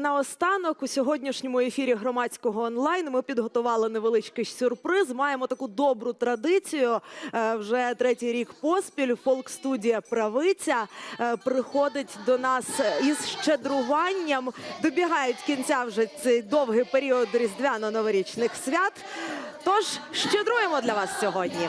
наостанок у сьогоднішньому ефірі громадського онлайн ми підготували невеличкий сюрприз. Маємо таку добру традицію. Е, вже третій рік поспіль. Фолк-студія Правиця е, приходить до нас із щедруванням. Добігають кінця вже цей довгий період різдвяно-новорічних свят. Тож щедруємо для вас сьогодні.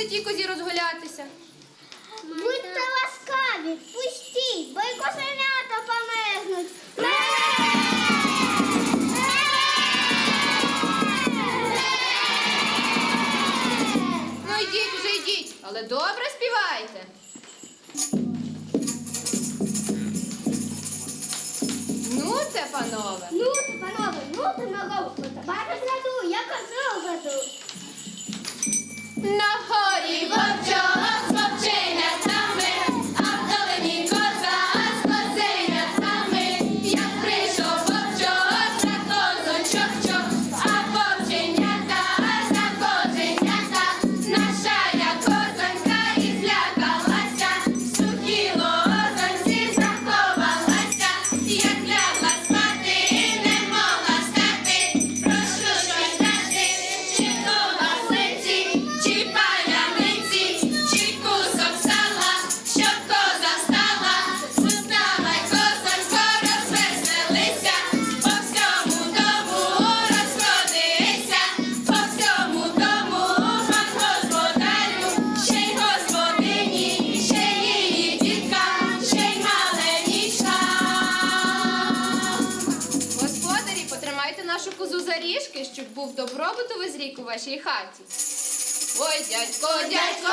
святій козі розгулятися. Будьте ласкаві, пустіть, бо й козенята померзнуть. Е! Е! Ну йдіть вже йдіть, але добре співайте. Ну це, панове. Ну, це, панове, ну, це на голову, бачиш, я козу гаду. No, Hori, був добробутовий зрік у вашій хаті. Ой, дядько, дядько,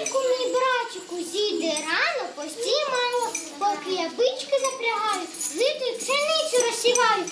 Тільки мій братику зійде рано, постій, мамо, поки я бички запрягаю, зиту і пшеницю розсіваю.